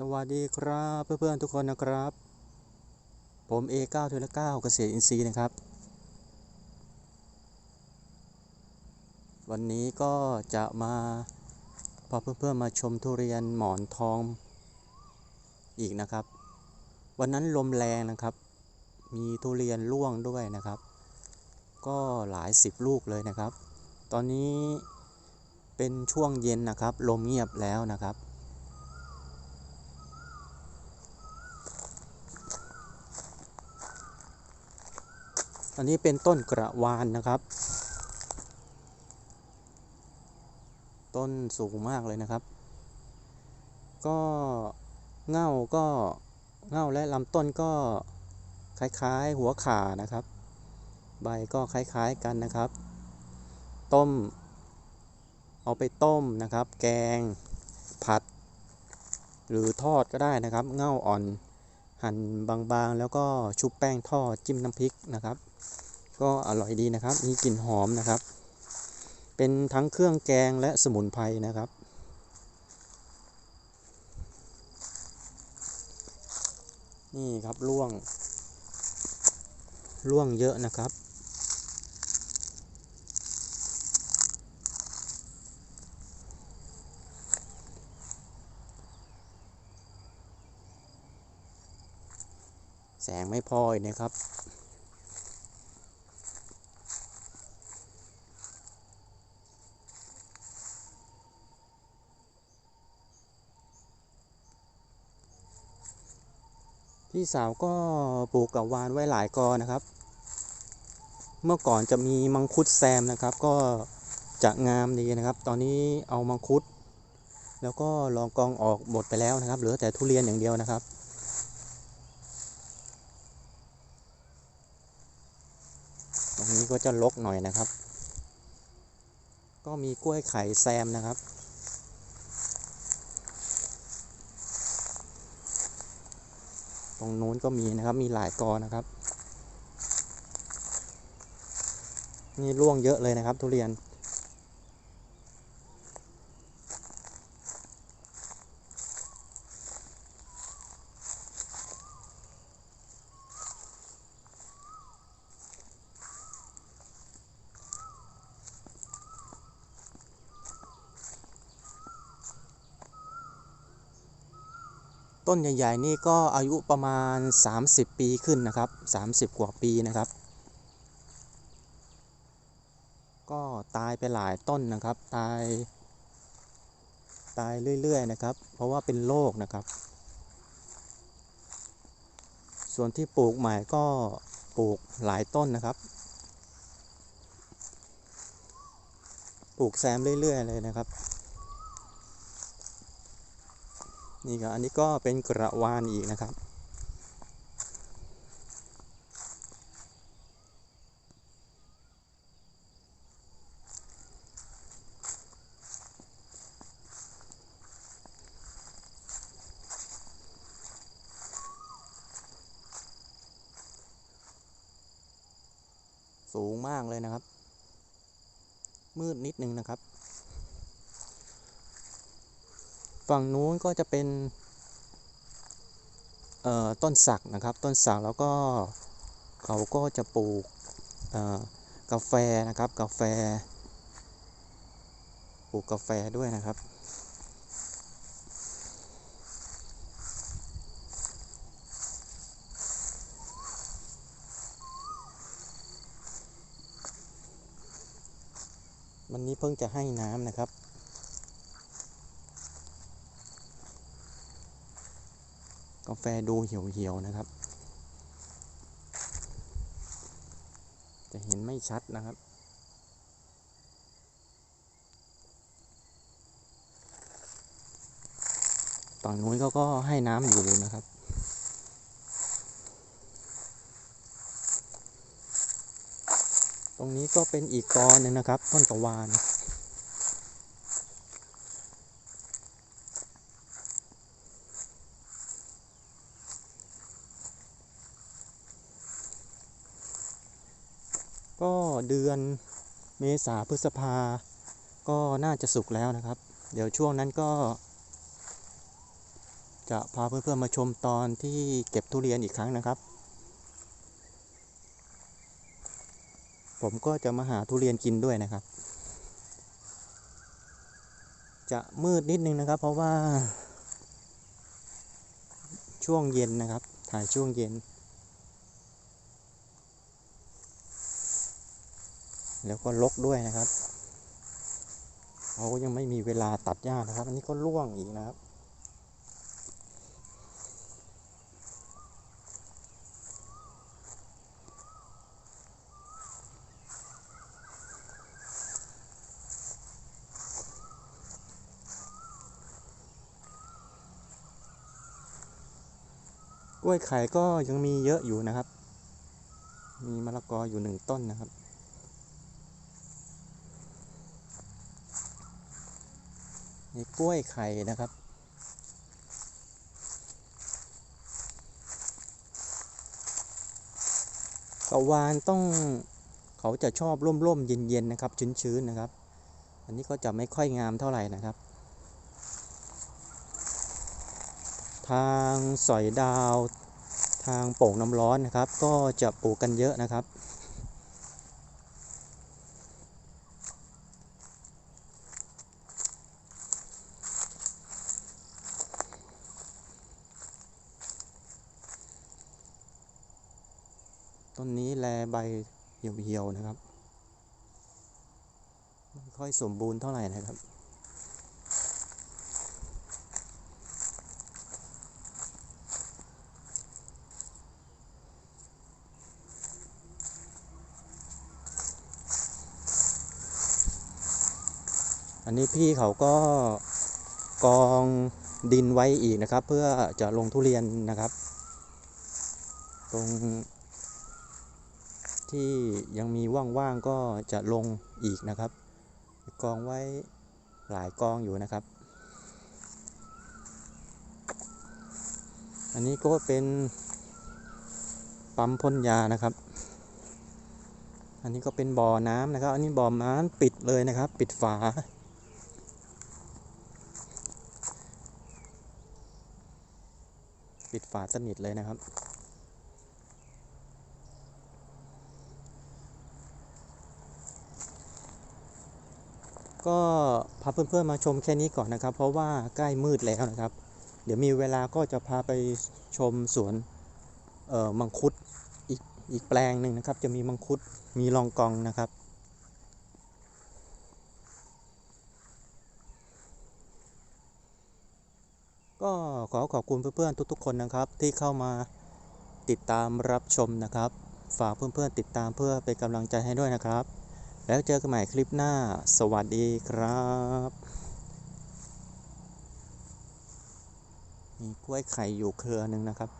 สวัสดีครับเพื่อนๆทุกคนนะครับ ผม A9 เทละ9เกษตรอินทรีย์นะครับ วันนี้ก็จะมาพาเพื่อนๆมาชมทุเรียนหมอนทองอีกนะครับ วันนั้นลมแรงนะครับ มีทุเรียนร่วงด้วยนะครับ ก็หลายสิบลูกเลยนะครับ ตอนนี้เป็นช่วงเย็นนะครับ ลมเงียบแล้วนะครับ อันนี้เป็นต้นกระวานนะครับ ต้นสูงมากเลยนะครับ ก็เง่าก็เง่าและลำต้นก็คล้ายๆหัวขานะครับ ใบก็คล้ายๆกันนะครับ ต้ม เอาไปต้มนะครับ แกงผัด หรือทอดก็ได้นะครับ เง่าอ่อน หั่นบางๆ แล้วก็ชุบแป้งทอดจิ้มน้ำพริกนะครับ ก็อร่อยดีนะครับ มีกลิ่นหอมนะครับ เป็นทั้งเครื่องแกงและสมุนไพรนะครับ นี่ครับล่วงล่วงเยอะนะครับ แสงไม่พอนะครับ พี่สาวก็ปลูกกับวานไว้หลายกอนะครับ เมื่อก่อนจะมีมังคุดแซมนะครับ ก็จะงามดีนะครับ ตอนนี้เอามังคุด แล้วก็ลองกองออกหมดไปแล้วนะครับ เหลือแต่ทุเรียนอย่างเดียวนะครับ ตรง นี้ก็จะลกหน่อยนะครับ ก็มีกล้วยไข่แซมนะครับ ตรงนู้นก็มีนะครับ มีหลายกอนะครับ นี่ร่วงเยอะเลยนะครับ ทุเรียน ต้นใหญ่ ๆ นี่ก็อายุประมาณ 30 ปีขึ้นนะครับ 30 กว่าปีนะครับ ก็ตายไปหลายต้นนะครับ ตาย ตายเรื่อย ๆ นะครับ เพราะว่าเป็นโรคนะครับ ส่วนที่ปลูกใหม่ก็ปลูกหลายต้นนะครับ ปลูกแซมเรื่อย ๆ เลยนะครับ นี่ครับอันนี้ก็เป็นกระวานอีกนะครับ สูงมากเลยนะครับ มืดนิดนึงนะครับ ฝั่งนู้นก็จะเป็นต้นสักนะครับ ต้นสักแล้วก็เขาก็จะปลูกกาแฟนะครับ กาแฟ ปลูกกาแฟด้วยนะครับ วันนี้เพิ่งจะให้น้ำนะครับาแฟดูเหี่ยวๆนะครับ จะเห็นไม่ชัดนะครับฝั่งนู้นเขาก็ให้น้ำอยู่นะครับตรงนี้ก็เป็นอีกกอหนึ่งนะครับ ต้นตะวาน ก็เดือนเมษาพฤษภา ก็น่าจะสุกแล้วนะครับ เดี๋ยวช่วงนั้นก็ จะพาเพื่อนๆมาชมตอนที่เก็บทุเรียนอีกครั้งนะครับ ผมก็จะมาหาทุเรียนกินด้วยนะครับ จะมืดนิดนึงนะครับ เพราะว่า ช่วงเย็นนะครับ ถ่ายช่วงเย็น แล้วก็ลกด้วยนะครับเขายังไม่มีเวลาตัดหญ้านะครับ อันนี้ก็ร่วงอีกนะครับ กล้วยไข่ก็ยังมีเยอะอยู่นะครับ มีมะละกออยู่หนึ่งต้นนะครับ นี่กล้วยไข่นะครับ กะวานต้องเขาจะชอบร่มๆเย็นๆนะครับ ชื้นๆนะครับ อันนี้ก็จะไม่ค่อยงามเท่าไหร่นะครับ ทางสอยดาว ทางโป่งน้ำร้อนนะครับ ก็จะปลูกกันเยอะนะครับ ต้นนี้แลใบเหี่ยวๆนะครับ ไม่ค่อยสมบูรณ์เท่าไหร่นะครับอันนี้พี่เขาก็กองดินไว้อีกนะครับ เพื่อจะลงทุเรียนนะครับ ตรง ที่ยังมีว่างๆก็จะลงอีกนะครับ กองไว้หลายกองอยู่นะครับ อันนี้ก็เป็นปั๊มพ่นยานะครับ อันนี้ก็เป็นบ่อน้ำนะครับ อันนี้บ่อน้ำปิดเลยนะครับ ปิดฝา ปิดฝาสนิทเลยนะครับ ก็พาเพื่อนๆมาชมแค่นี้ก่อนนะครับ เพราะว่าใกล้มืดแล้วนะครับ เดี๋ยวมีเวลาก็จะพาไปชมสวนเอ่อมังคุดอีกอีกแปลงหนึ่งนะครับ จะมีมังคุดมีลองกองนะครับก็ขอขอบคุณเพื่อนๆทุกๆคนนะครับ ที่เข้ามาติดตามรับชมนะครับ ฝากเพื่อนๆติดตามเพื่อเป็นกำลังใจให้ด้วยนะครับ แล้วเจอกันใหม่คลิปหน้า สวัสดีครับมีกล้วยไข่อยู่เครือหนึ่งนะครับ